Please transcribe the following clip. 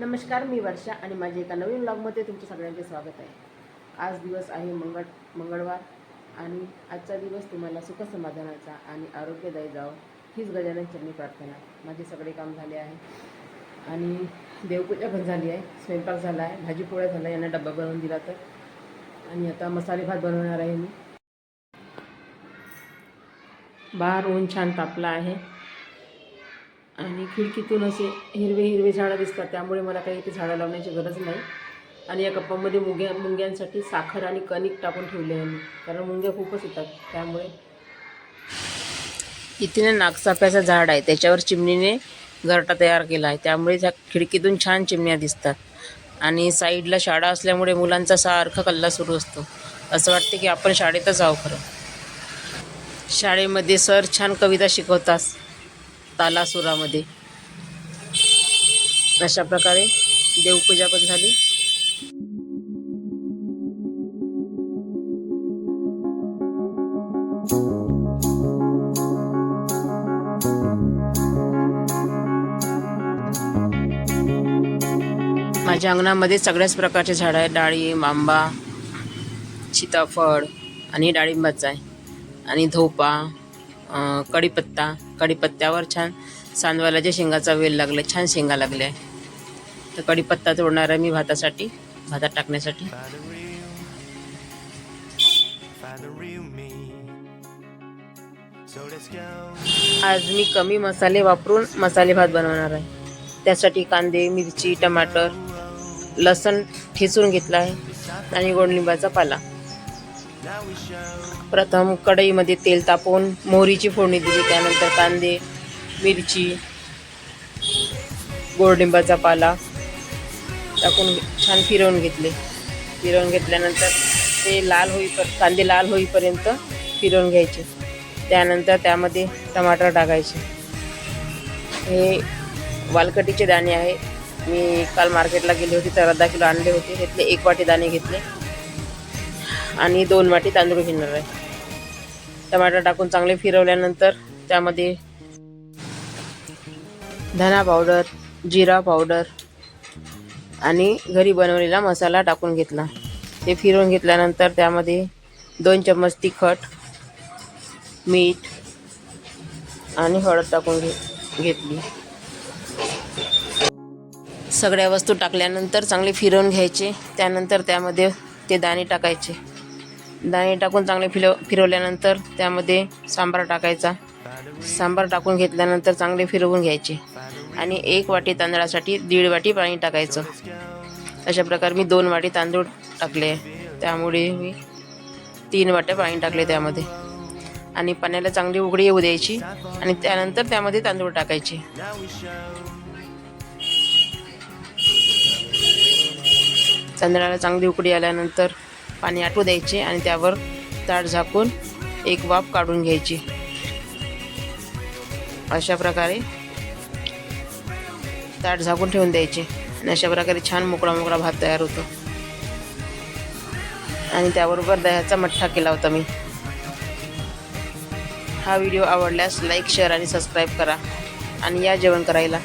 नमस्कार मी वर्षा आणि माझ्या एका नवीन ब्लॉगमध्ये तुमचं सगळ्यांचे स्वागत आहे. आज दिवस आहे मंगळ मंगळवार आणि आजचा दिवस तुम्हाला सुखसमाधानाचा आणि आरोग्यदायी जावं हीच गजानन चरणी प्रार्थना. माझे सगळे काम झाले आहे. आणि देवपूजा पण झाली आहे. स्वयंपाक झाला आहे. भाजीपोळ्या झाला यांना डब्बा बनवून दिला तर. आणि आता मसाले भात बनवणार आहे मी. बाहेर ऊन छान तापला आहे. आणि खिडकीतून असे हिरवे हिरवे झाडं दिसतात त्यामुळे मला काही इथे झाडं लावण्याची गरज नाही. आणि या कप्पामध्ये मुंग्या मुंग्यांसाठी साखर आणि कणिक टाकून ठेवले आहे मी कारण मुंग्या खूपच येतात त्यामुळे. इथे ना नागसाप्याचं झाड आहे त्याच्यावर चिमणीने घरटा तयार केला आहे त्यामुळे त्या खिडकीतून छान चिमण्या दिसतात. आणि साईडला शाळा असल्यामुळे मुलांचा सारखा कल्ला सुरू असतो. असं वाटते की आपण शाळेतच आहो खरं. शाळेमध्ये सर छान कविता शिकवतात. तालासुरामध्ये. अशा प्रकारे देवपूजा पण झाली. माझ्या अंगणामध्ये सगळ्याच प्रकारचे झाडं आहेत. डाळिंब आंबा सीताफळ आणि डाळिंबाचं आहे. आणि धोपा कढीपत्ता. कढीपत्त्यावर छान सांदवालाच्या शेंगाचा वेल लागला छान शेंगा लागल्या आहे तर कढीपत्ता तोडणार आहे मी भातासाठी भातात टाकण्यासाठी. आज मी कमी मसाले वापरून मसाले भात बनवणार आहे. त्यासाठी कांदे मिरची टमाटर लसण ठेचून घेतला आहे आणि गोडलिंबाचा पाला. प्रथम कढईमध्ये तेल तापवून मोहरीची फोडणी दिली त्यानंतर कांदे मिरची गोडलिंबाचा पाला टाकून छान फिरवून घेतले. फिरवून घेतल्यानंतर ते लाल होईपर कांदे लाल होईपर्यंत फिरवून घ्यायचे. त्यानंतर त्यामध्ये टमाटर टाकायचे. हे वालकटीचे दाणे आहे. मी काल मार्केटला गेले होते तर अर्धा किलो आणले होते. त्यातले एक वाटी दाणे घेतले. आणि दोन वाटी तांदूळ घेणार आहे. टमाटर टाकून चांगले फिरवल्यानंतर त्यामध्ये धना पावडर जिरा पावडर आणि घरी बनवलेला मसाला टाकून घेतला. ते फिरवून घेतल्यानंतर त्यामध्ये दोन चम्मच तिखट मीठ आणि हळद टाकून घे घेतली. सगळ्या वस्तू टाकल्यानंतर चांगले फिरवून घ्यायचे. त्यानंतर त्यामध्ये ते दाणे टाकायचे. दाणे टाकून चांगले फिरव फिरवल्यानंतर त्यामध्ये सांबार टाकायचा. सांबार टाकून घेतल्यानंतर चांगले फिरवून घ्यायचे. आणि एक वाटी तांदळासाठी दीड वाटी पाणी टाकायचं. अशा प्रकारे मी दोन वाटी तांदूळ टाकले. त्यामुळे मी तीन वाट्या पाणी टाकले त्यामध्ये. आणि पाण्याला चांगली उघडी येऊ द्यायची. आणि त्यानंतर त्यामध्ये तांदूळ टाकायचे. तांदळाला चांगली उकडी आल्यानंतर पाणी आटू द्यायचे आणि त्यावर ताट झाकून एक वाफ काढून घ्यायची. अशा प्रकारे ताट झाकून ठेवून द्यायचे आणि अशा प्रकारे छान मोकळा मोकळा भात तयार होतो. आणि त्याबरोबर दह्याचा मठ्ठा केला होता मी. हा व्हिडिओ आवडल्यास लाईक शेअर आणि सबस्क्राईब करा आणि या जेवण करायला.